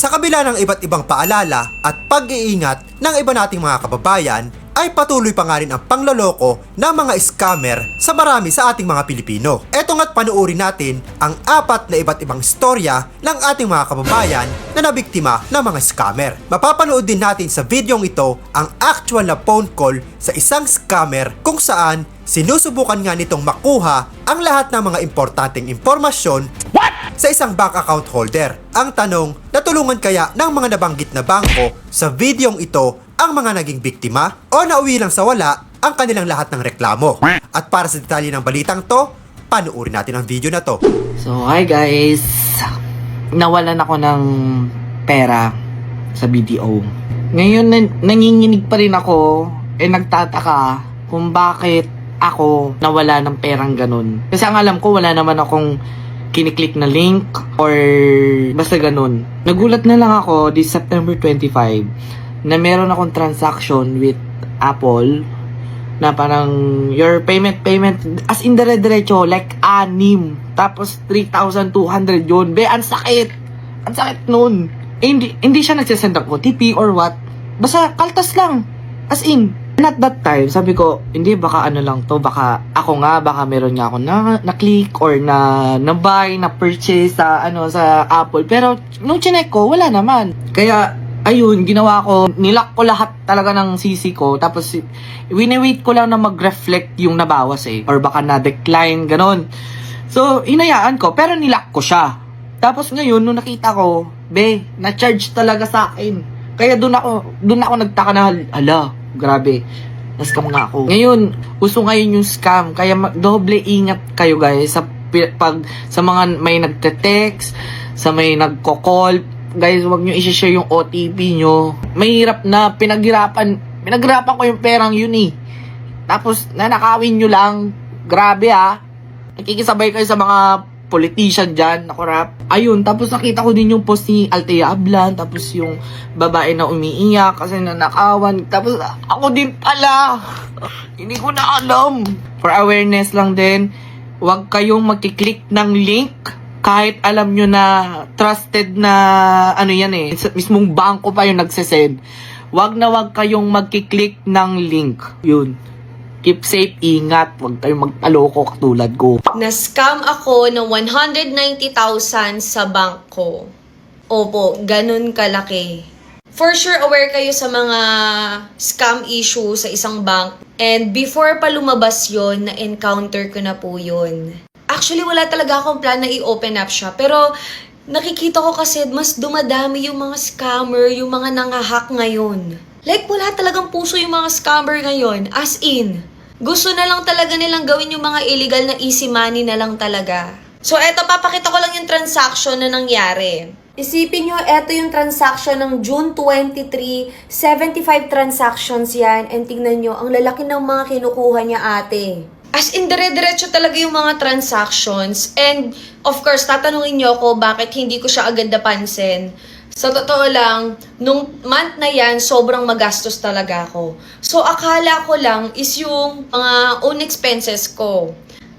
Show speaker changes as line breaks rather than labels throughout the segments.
Sa kabila ng iba't ibang paalala at pag-iingat ng iba nating mga kababayan, ay patuloy pa nga rin ang pangloloko ng mga scammer sa marami sa ating mga Pilipino. Eto nga't panuorin natin ang apat na iba't ibang istorya ng ating mga kababayan na nabiktima ng mga scammer. Mapapanood din natin sa videong ito ang actual na phone call sa isang scammer kung saan sinusubukan nga nitong makuha ang lahat ng mga importanteng impormasyon sa isang bank account holder. Ang tanong, natulungan kaya ng mga nabanggit na bangko sa videong ito ang mga naging biktima o nauwi lang sa wala ang kanilang lahat ng reklamo? At para sa detalye ng balitang to, panuorin natin ang video na to.
So, hi guys. Nawalan ako ng pera sa BDO. Ngayon, nan- nanginginig pa rin ako eh nagtataka kung bakit ako nawala ng perang ganun. Kasi ang alam ko, wala naman akong kiniklik na link or basta ganun. Nagulat na lang ako this September 25 na meron akong transaction with Apple na parang your payment payment as in dire-diretso like anim tapos 3,200 yun. Be ang sakit. Ang sakit nun. Eh, hindi, hindi siya nagsasend ng OTP or what. Basta kaltas lang. As in and at that time sabi ko hindi baka ano lang to baka ako nga baka meron nga ako na, na click or na na buy na purchase sa ano sa Apple pero nung chinek ko wala naman kaya ayun, ginawa ko, nilock ko lahat talaga ng CC ko, tapos wini-wait ko lang na mag-reflect yung nabawas eh, or baka na-decline, ganon. So, hinayaan ko, pero nilock ko siya. Tapos ngayon, nung nakita ko, be, na-charge talaga sa akin. Kaya doon ako, doon ako nagtaka na, hala, grabe. Na-scam nga ako. Ngayon, uso ngayon yung scam, kaya doble ingat kayo guys sa pag sa mga may nagte-text, sa may nagko-call, guys, wag nyo i-share yung OTP nyo. Mahirap na, pinaghirapan, pinaghirapan ko yung perang yun eh. Tapos, nanakawin nyo lang. Grabe ah. Nakikisabay kayo sa mga politician dyan, nakurap. Ayun, tapos nakita ko din yung post ni Althea Ablan, tapos yung babae na umiiyak kasi nanakawan. Tapos ako din pala. Hindi ko na alam. For awareness lang din, huwag kayong magkiklik ng link kahit alam nyo na trusted na ano yan eh, mismong bangko pa yung nagsesend, wag na wag kayong magkiklik ng link. Yun. Keep safe, ingat, wag kayong magpaloko katulad ko.
Na-scam ako ng 190,000 sa bank ko. Opo, ganun kalaki. For sure, aware kayo sa mga scam issue sa isang bank. And before pa lumabas yon na-encounter ko na po yun. Actually, wala talaga akong plan na i-open up siya. Pero, nakikita ko kasi mas dumadami yung mga scammer, yung mga nangahack ngayon. Like, wala talagang puso yung mga scammer ngayon. As in, gusto na lang talaga nilang gawin yung mga illegal na easy money na lang talaga. So, eto, papakita ko lang yung transaction na nangyari. Isipin nyo, eto yung transaction ng June 23, 75 transactions yan. And tingnan nyo, ang lalaki ng mga kinukuha niya ate. As in, dire-diretso talaga yung mga transactions. And, of course, tatanungin nyo ako bakit hindi ko siya agad napansin. Sa totoo lang, nung month na yan, sobrang magastos talaga ako. So, akala ko lang is yung mga own expenses ko.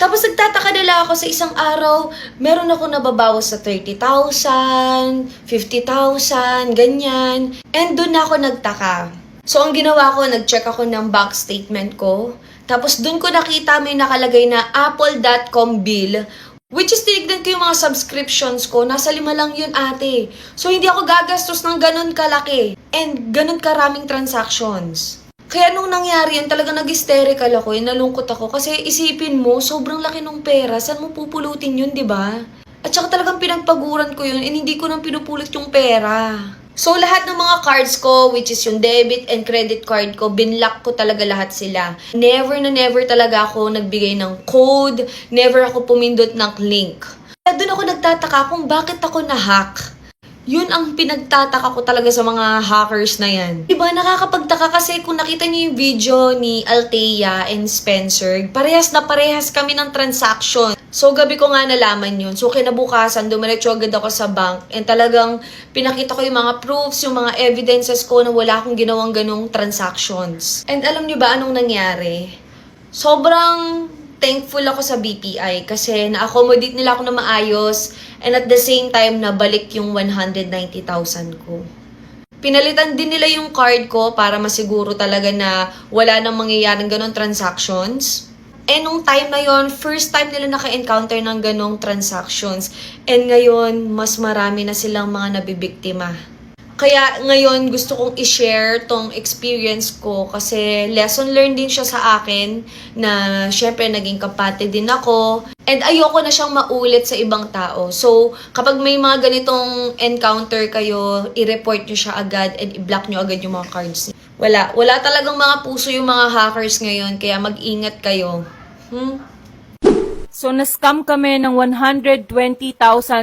Tapos nagtataka na lang ako sa isang araw, meron ako nababawas sa 30,000, 50,000, ganyan. And doon ako nagtaka. So, ang ginawa ko, nag-check ako ng bank statement ko. Tapos doon ko nakita may nakalagay na apple.com bill Which is, tinignan ko yung mga subscriptions ko. Nasa lima lang yun, ate. So, hindi ako gagastos ng ganun kalaki. And ganun karaming transactions. Kaya nung nangyari yun, talaga nag-hysterical ako. Eh, nalungkot ako. Kasi isipin mo, sobrang laki ng pera. Saan mo pupulutin yun, di ba? At saka talagang pinagpaguran ko yun. And hindi ko nang pinupulit yung pera. So, lahat ng mga cards ko, which is yung debit and credit card ko, binlock ko talaga lahat sila. Never na never talaga ako nagbigay ng code, never ako pumindot ng link. Doon ako nagtataka kung bakit ako na-hack. Yun ang pinagtataka ko talaga sa mga hackers na yan. Diba, nakakapagtaka kasi kung nakita niyo yung video ni Althea and Spencer, parehas na parehas kami ng transaction. So, gabi ko nga nalaman yun. So, kinabukasan, dumiretso agad ako sa bank and talagang pinakita ko yung mga proofs, yung mga evidences ko na wala akong ginawang ganong transactions. And alam niyo ba anong nangyari? Sobrang thankful ako sa BPI kasi na-accommodate nila ako na maayos and at the same time nabalik yung 190,000 ko. Pinalitan din nila yung card ko para masiguro talaga na wala nang mangyayaring ganong transactions. And nung time na yon, first time nila naka-encounter ng ganong transactions. And ngayon, mas marami na silang mga nabibiktima. Kaya ngayon gusto kong i-share tong experience ko kasi lesson learned din siya sa akin na syempre naging kapatid din ako and ayoko na siyang maulit sa ibang tao. So kapag may mga ganitong encounter kayo, i-report nyo siya agad and i-block nyo agad yung mga cards. niyo. Wala, wala talagang mga puso yung mga hackers ngayon kaya mag-ingat kayo. Hmm?
So, na-scam kami ng 120,000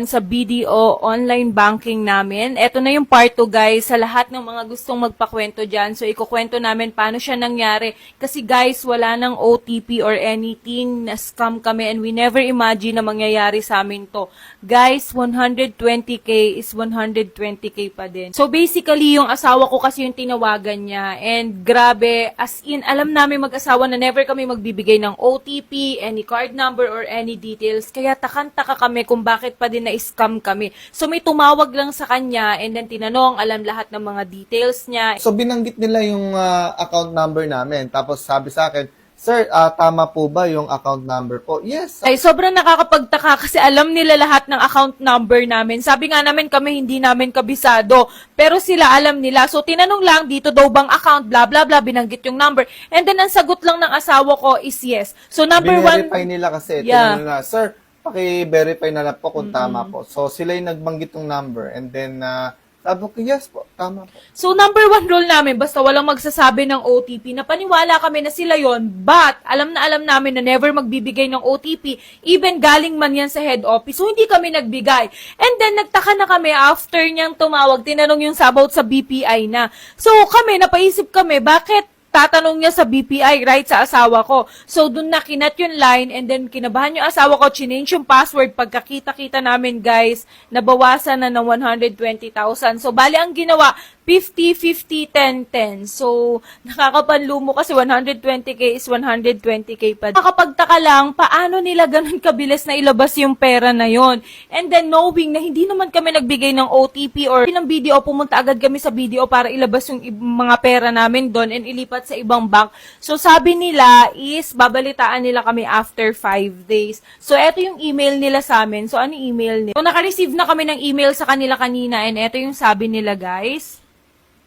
sa BDO online banking namin. Ito na yung part 2 guys, sa lahat ng mga gustong magpakwento dyan. So, ikukwento namin paano siya nangyari. Kasi guys, wala nang OTP or anything. Na-scam kami and we never imagine na mangyayari sa amin to. Guys, 120k is 120k pa din. So, basically, yung asawa ko kasi yung tinawagan niya. And grabe, as in, alam namin mag-asawa na never kami magbibigay ng OTP, any card number, or any details. Kaya takan-taka kami kung bakit pa din na-scam kami. So, may tumawag lang sa kanya and then tinanong, alam lahat ng mga details niya.
So binanggit nila yung ah, account number namin. Tapos sabi sa akin, Sir, ah, tama po ba yung account number ko? Yes.
Ay, sobrang nakakapagtaka kasi alam nila lahat ng account number namin. Sabi nga namin kami hindi namin kabisado. Pero sila alam nila. So, tinanong lang dito daw bang account, bla bla bla, binanggit yung number. And then, ang sagot lang ng asawa ko is yes. So, number one...
Binerify nila kasi.
Yeah.
Tinanong na, Sir, paki-verify na lang po kung tama po. So sila yung nagbanggit ng number. And then, ah, sabi ko, yes po, tama po.
So, number one rule namin, basta walang magsasabi ng OTP, na paniwala kami na sila yon but alam na alam namin na never magbibigay ng OTP, even galing man yan sa head office. So, hindi kami nagbigay. And then, nagtaka na kami after niyang tumawag, tinanong yung about sa BPI na. So, kami, napaisip kami, bakit tatanong niya sa BPI, right, sa asawa ko. So, dun na kinat yung line and then kinabahan yung asawa ko, chinange yung password. Pagkakita-kita namin, guys, nabawasan na ng 120,000. So, bali ang ginawa, 50, 50, 10, 10. So, nakakapanlumo kasi 120k is 120k pa. Nakakapagtaka lang, paano nila ganun kabilis na ilabas yung pera na yon And then, knowing na hindi naman kami nagbigay ng OTP or ng video, pumunta agad kami sa video para ilabas yung mga pera namin doon and ilipat sa ibang bank. So, sabi nila is, babalitaan nila kami after 5 days. So, eto yung email nila sa amin. So, ano yung email nila? So, naka-receive na kami ng email sa kanila kanina and eto yung sabi nila, guys.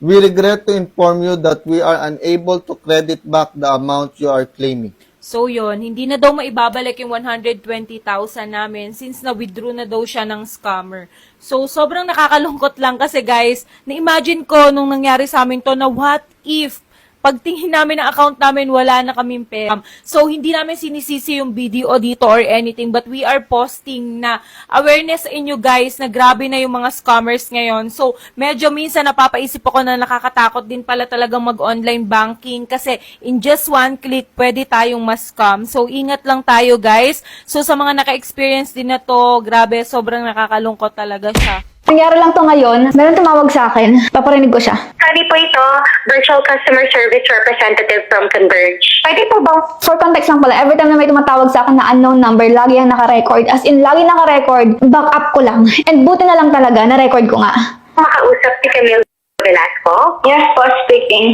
We regret to inform you that we are unable to credit back the amount you are claiming.
So yon hindi na daw maibabalik yung 120,000 namin since na-withdraw na daw siya ng scammer. So sobrang nakakalungkot lang kasi guys, na-imagine ko nung nangyari sa amin to na what if pagtingin namin ng account namin, wala na kaming pera. So, hindi namin sinisisi yung video dito or anything, but we are posting na awareness sa inyo guys na grabe na yung mga scammers ngayon. So, medyo minsan napapaisip ako na nakakatakot din pala talagang mag-online banking kasi in just one click, pwede tayong mas-scam. So, ingat lang tayo guys. So, sa mga naka-experience din na to, grabe, sobrang nakakalungkot talaga siya.
Nangyari lang to ngayon, meron tumawag sa akin, paparinig ko siya.
Kali po ito, Virtual Customer Service Representative from Converge. Pwede po bang
For context lang pala, every time na may tumatawag sa akin na unknown number, lagi yan naka-record. As in, lagi naka-record, back up ko lang. And buti na lang talaga, na-record ko nga.
makausap si Camille Velasco? Yes po, speaking.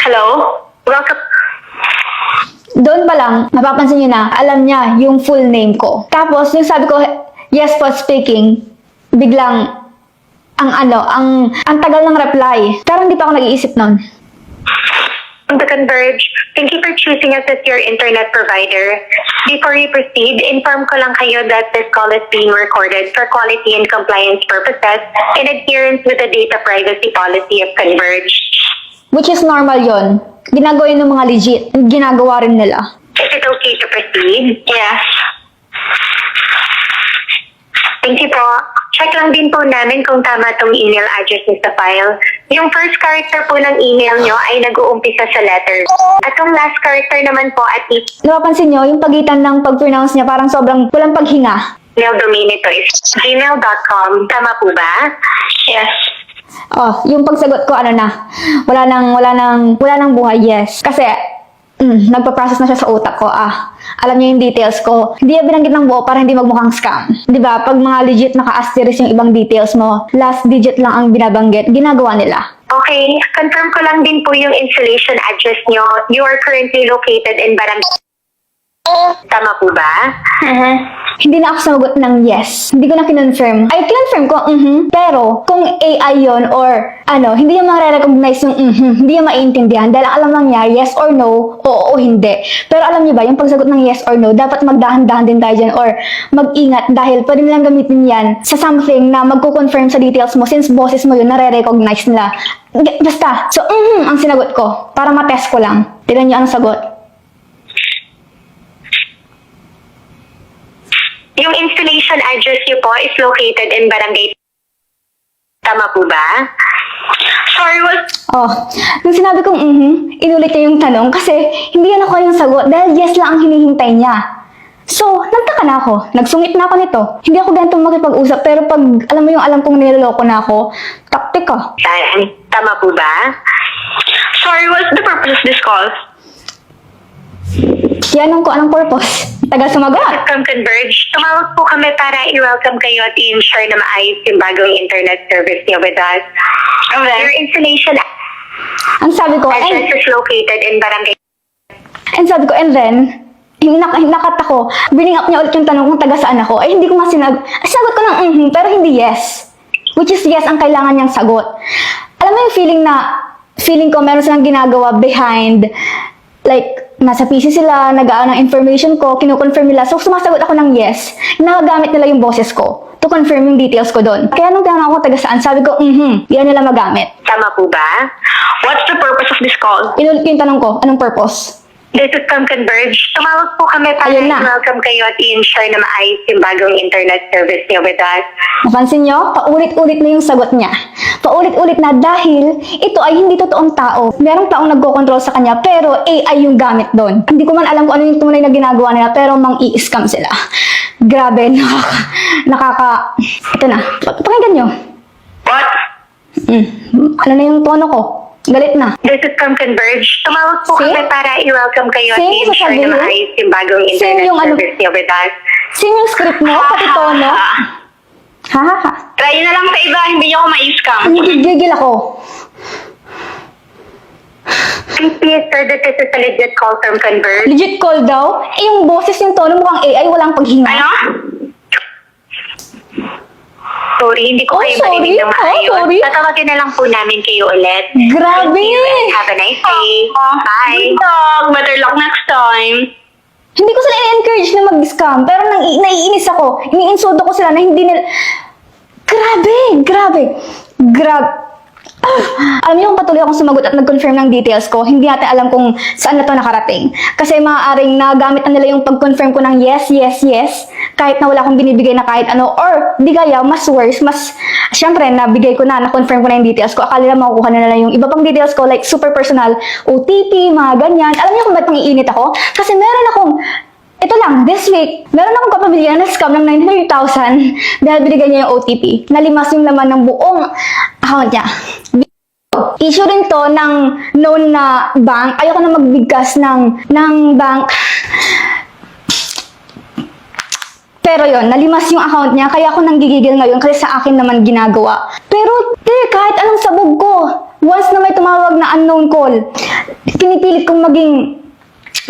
Hello? Welcome.
Doon pa lang, napapansin niyo na, alam niya yung full name ko. Tapos, yung sabi ko, yes po, speaking, biglang, ang ano, ang, ang tagal ng reply. Pero hindi pa ako nag-iisip.
From the Converge, thank you for choosing us as your internet provider. Before we proceed, inform ko lang kayo that this call is being recorded for quality and compliance purposes in adherence with the data privacy policy of Converge.
Which is normal yon. Ginagawa yun ng mga legit. Ginagawa rin nila.
Is it okay to proceed? Yes. Thank you po. Check lang din po namin kung tama tong email address niyo sa file. Yung first character po ng email nyo ay nag-uumpisa sa letter. At yung last character naman po at each
Napapansin niyo, yung pagitan ng pag-pronounce niya parang sobrang walang paghinga.
email domain nito is gmail.com. Tama po ba? Yes.
Oh, yung pagsagot ko ano na, wala nang wala nang wala nang buhay, yes. Kasi mm, nagpa-process na siya sa utak ko. Ah, alam niya yung details ko. Hindi niya binanggit ng buo para hindi magmukhang scam. 'Di ba? Pag mga legit naka-asterisk yung ibang details mo, last digit lang ang binabanggit, ginagawa nila.
Okay, confirm ko lang din po yung installation address nyo. You are currently located in Barangay. Tama po ba?
Hindi na ako sumagot ng yes. Hindi ko na kinonfirm. Ay, kinonfirm ko, mhm. Pero, kung AI yon or ano, hindi niya ma-recognize yung mhm. Hindi niya maintindihan. Dahil alam lang niya, yes or no, oo o hindi. Pero alam niyo ba, yung pagsagot ng yes or no, dapat magdahan-dahan din tayo dyan or mag-ingat dahil pwede nilang gamitin yan sa something na magko-confirm sa details mo since boses mo yun, nare-recognize nila. Basta, so mhm ang sinagot ko para matest ko lang. Tignan niyo ang sagot.
Yung installation address nyo po is located in Barangay. Tama po ba? Sorry, was
Oh, nung sinabi kong mhm, inulit niya yung tanong kasi hindi yan ako yung sagot dahil yes lang ang hinihintay niya. So, nagtaka na ako. Nagsungit na ako nito. Hindi ako ganito makipag-usap pero pag alam mo yung alam kong niloloko na ako, taktik.
Tan, tama po ba? Sorry, what's the purpose of this call?
Yan ko anong purpose. Tagal sumagot.
From Converge, tumawag po kami para i-welcome kayo at i-ensure na maayos yung bagong internet service niyo with us. Your installation
Ang sabi ko,
address
and,
is located in Barangay.
and sabi ko, and then, hinak hinakat ako, bining up niya ulit yung tanong kung taga saan ako. Ay, hindi ko nga sinag... Ay, sagot ko ng mhm, pero hindi yes. Which is yes ang kailangan niyang sagot. Alam mo yung feeling na, feeling ko meron silang ginagawa behind, like, nasa PC sila, nag-aan ng information ko, kinukonfirm nila. So, sumasagot ako ng yes. Nagagamit nila yung boses ko to confirm yung details ko doon. Kaya nung tinanong ako taga saan, sabi ko, mhm, yan nila magamit.
Tama po ba? What's the purpose of this call?
Inulit ko yung tanong ko, anong purpose?
This is from Converge. Tumawag po kami para
Ayun na.
i-welcome kayo at i-ensure na maayos yung bagong internet service niyo with us.
Napansin nyo? Paulit-ulit na yung sagot niya. Paulit-ulit na dahil ito ay hindi totoong tao. Merong taong nagko-control sa kanya pero AI yung gamit doon. Hindi ko man alam kung ano yung tunay na ginagawa nila pero mang i-scam sila. Grabe, nakaka... nakaka ito na. Pa- Pakinggan nyo.
What?
Mm. Ano na yung tono ko? Galit na.
This is from Converge. Tumawag po
See?
kami para i-welcome kayo at
See,
i-ensure
sasabihin?
na maayos yung bagong internet
yung ano-
service niyo with us.
Sino yung script mo? Pati tono? Ha ha ha.
Try na lang sa iba, hindi nyo ako ma-scam.
Gigil ako.
Please be assured that this is a legit call from Converge.
Legit call daw? Eh yung boses yung tono mukhang AI, walang paghinga.
Ano? Sorry, hindi ko
Oh,
kayo
sorry.
marinig ng
Oh,
maayos.
sorry.
Tatawagin na lang po namin kayo ulit.
Grabe.
Thank you and have a nice day. Bye.
Dog, better luck next time.
Hindi ko sila i-encourage na mag-scam, pero nang naiinis ako. Iniinsulto ko sila na hindi nila... Grabe! Grabe! Grabe! Alam niyo patuloy akong sumagot at nag-confirm ng details ko, hindi natin alam kung saan na to nakarating. Kasi maaaring nagamit na nila yung pag-confirm ko ng yes, yes, yes, kahit na wala akong binibigay na kahit ano, or di kaya, mas worse, mas, syempre, nabigay ko na, na-confirm ko na yung details ko, akala nila makukuha na nila yung iba pang details ko, like super personal, OTP, mga ganyan. Alam niyo kung ba't nangiinit ako? Kasi meron akong ito lang, this week, meron akong kapamilya na scam ng 900,000 dahil binigyan niya yung OTP. Nalimas yung laman ng buong account niya. Issue rin to ng known na bank. Ayoko na magbigkas ng, ng bank. Pero yon nalimas yung account niya, kaya ako nanggigigil ngayon kasi sa akin naman ginagawa. Pero, te, kahit anong sabog ko, once na may tumawag na unknown call, pinipilit kong maging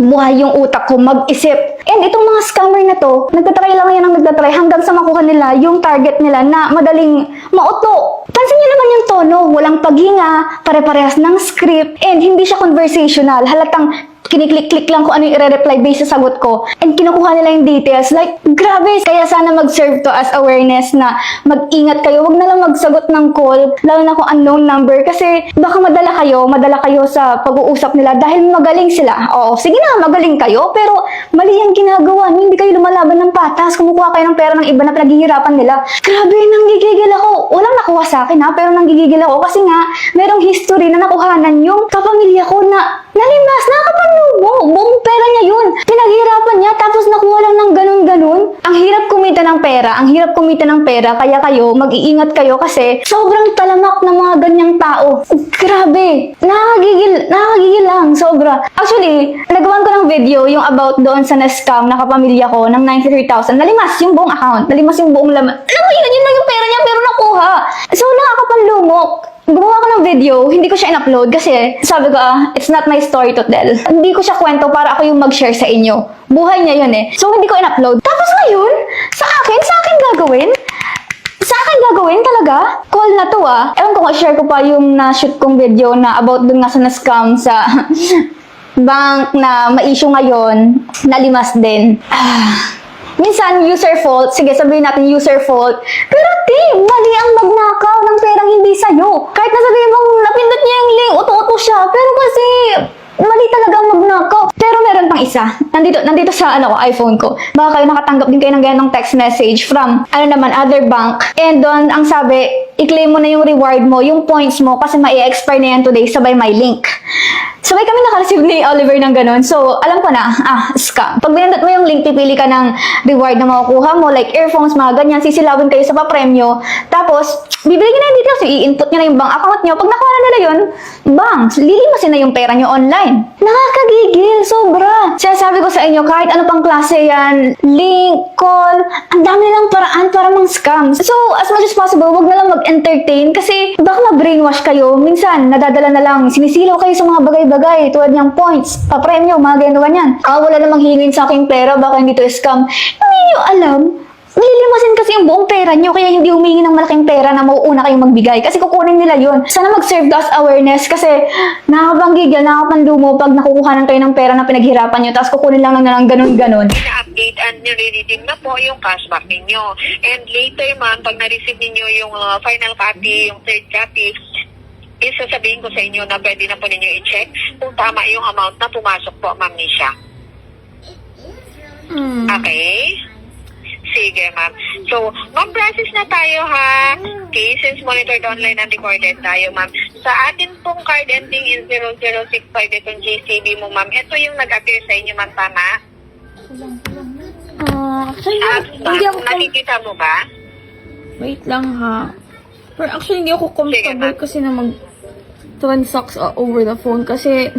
buhay yung utak ko, mag-isip. And itong mga scammer na to, nagtatry lang yan ang nagtatry hanggang sa makuha nila yung target nila na madaling mauto. Pansin niyo naman yung tono, walang paghinga, pare-parehas ng script, and hindi siya conversational. Halatang kiniklik-click lang kung ano yung i-reply based sa sagot ko. And kinukuha nila yung details. Like, grabe. Kaya sana mag-serve to as awareness na mag-ingat kayo. Huwag na lang magsagot ng call, lalo na kung unknown number. Kasi baka madala kayo, madala kayo sa pag-uusap nila dahil magaling sila. Oo, sige na, magaling kayo. Pero mali yung ginagawa. Hindi kayo lumalaban ng patas. Kumukuha kayo ng pera ng iba na pinaghihirapan nila. Grabe, nanggigigil ako. Walang nakuha sa akin ha, pero nanggigigil ako kasi nga, merong history na nakuhanan yung kapamilya ko na Nalimas, nakakapanlumo. Buong pera niya yun. Pinaghirapan niya, tapos nakuha lang ng ganun-ganun. Ang hirap kumita ng pera, ang hirap kumita ng pera, kaya kayo, mag-iingat kayo kasi sobrang talamak ng mga ganyang tao. Grabe, nakakagigil, nakakagigil lang, sobra. Actually, nagawan ko ng video yung about doon sa na-scam na kapamilya ko ng 93,000. Nalimas yung buong account, nalimas yung buong laman. Alam mo yun, yun lang yung pera niya, pero nakuha. So, nakakapanlumok gumawa ko ng video, hindi ko siya in-upload kasi sabi ko, ah, it's not my story to tell. Hindi ko siya kwento para ako yung mag-share sa inyo. Buhay niya yun eh. So, hindi ko in-upload. Tapos ngayon, sa akin, sa akin gagawin? Sa akin gagawin talaga? Call na to ah. Ewan ko kung share ko pa yung na-shoot kong video na about dun nga sa na-scam sa bank na ma-issue ngayon, nalimas din. Ah. Minsan, user fault. Sige, sabihin natin user fault. Pero, di, mali ang magnakaw ng perang hindi sa'yo. Kahit nasabihin mong napindot niya yung link, uto-uto siya. Pero kasi, mali talaga ang magnakaw. Pero meron pang isa. Nandito, nandito sa ano ko, iPhone ko. Baka kayo nakatanggap din kayo ng ganong text message from, ano naman, other bank. And doon, ang sabi, i-claim mo na yung reward mo, yung points mo, kasi ma-expire na yan today, sabay my link. Sabay kami naka-receive ni Oliver ng ganun. So, alam ko na, ah, scam. Pag binindot mo yung link, pipili ka ng reward na makukuha mo, like earphones, mga ganyan, sisilawin kayo sa papremyo. Tapos, bibili nyo na yung details, i-input nyo na yung bank account nyo. Pag nakuha na nila yun, bang, lilimasin na yung pera nyo online. Nakakagigil, Sinasabi ko sa inyo, kahit ano pang klase yan, link, call, ang dami nilang paraan para mang scam. So, as much as possible, wag na lang mag-entertain kasi baka ma-brainwash kayo. Minsan, nadadala na lang, sinisilaw kayo sa mga bagay-bagay tulad ng points, papremyo, mga ganyan yan. Ah, wala namang hingin sa aking pera, baka hindi to scam. Hindi nyo alam. Nililimasin kasi yung buong pera nyo, kaya hindi humingi ng malaking pera na mauuna kayong magbigay. Kasi kukunin nila yun. Sana mag-serve as awareness kasi nakakapanggigil, nakakapandumo pag nakukuha ng kayo ng pera na pinaghirapan nyo, tapos kukunin lang na lang ganun-ganun.
na-update and nire-redeem na po yung cashback ninyo. And later, ma'am, pag na-receive ninyo yung uh, final copy, yung third copy, is sasabihin ko sa inyo na pwede na po ninyo i-check kung tama yung amount na pumasok po, ma'am Nisha. Okay? Sige, ma'am. So, ma'am, process na tayo, ha? Okay, since monitored online and recorded tayo, ma'am. Sa atin pong card ending in 0065, itong GCB mo, ma'am, ito yung nag-appear sa inyo, ma'am, tama?
Ah, actually,
At,
hindi ako,
nakikita mo ba?
wait lang ha. Pero actually, hindi ako comfortable
ma'am.
kasi na mag transacts uh, over the phone kasi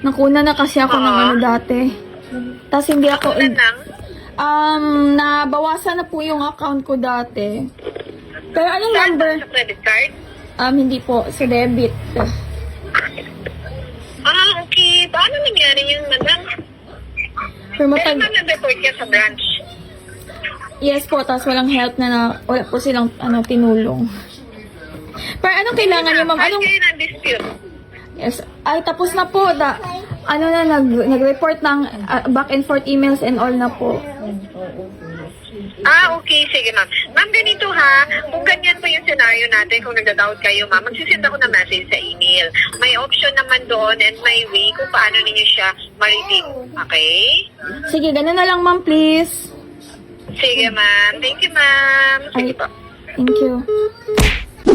nakuna na kasi ako ng
Oo.
ano dati. Tapos hindi ako,
Ano nang?
Um, nabawasan na po yung account ko dati. Pero anong
Saan
number?
Sa credit card?
Um, hindi po, sa debit.
Ah, okay. Paano nangyari yung madam?
Pero
Pero
mapag,
ma'am, nag-report ka sa branch.
yes po, tapos walang help na na, wala po silang, ano, tinulong. Pero anong kailangan niyo, ma'am? Anong,
kayo na-dispute.
Yes. Ay, tapos na po. Da, ano na, nag, nag-report ng uh, back and forth emails and all na po.
Ah, okay. Sige, ma'am. Ma'am, ganito ha. Kung ganyan po yung scenario natin, kung nagda-doubt kayo, ma'am, magsisend ako ng message sa email. May option naman doon and may way kung paano ninyo siya ma-redeem. Okay?
Sige, ganun na lang, ma'am, please.
Sige, ma'am. Thank you, ma'am. Sige
Ay,
po.
thank you.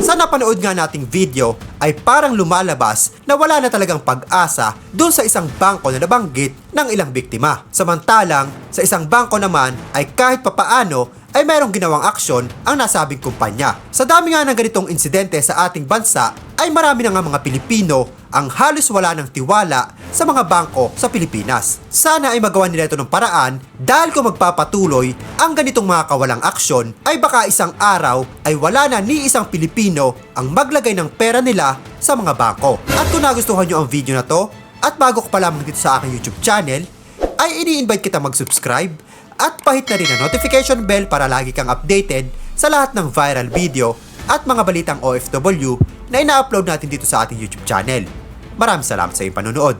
Sa napanood nga nating video ay parang lumalabas na wala na talagang pag-asa dun sa isang bangko na nabanggit ng ilang biktima. Samantalang sa isang bangko naman ay kahit papaano ay mayroong ginawang aksyon ang nasabing kumpanya. Sa dami nga ng ganitong insidente sa ating bansa ay marami na nga mga Pilipino ang halos wala ng tiwala sa mga bangko sa Pilipinas. Sana ay magawa nila ito ng paraan dahil kung magpapatuloy ang ganitong mga kawalang aksyon ay baka isang araw ay wala na ni isang Pilipino ang maglagay ng pera nila sa mga bangko. At kung nagustuhan nyo ang video na to at bago ka pa lamang dito sa aking YouTube channel ay ini-invite kita mag-subscribe at pahit na rin ang notification bell para lagi kang updated sa lahat ng viral video at mga balitang OFW na ina-upload natin dito sa ating YouTube channel. Maraming salamat sa iyong panonood.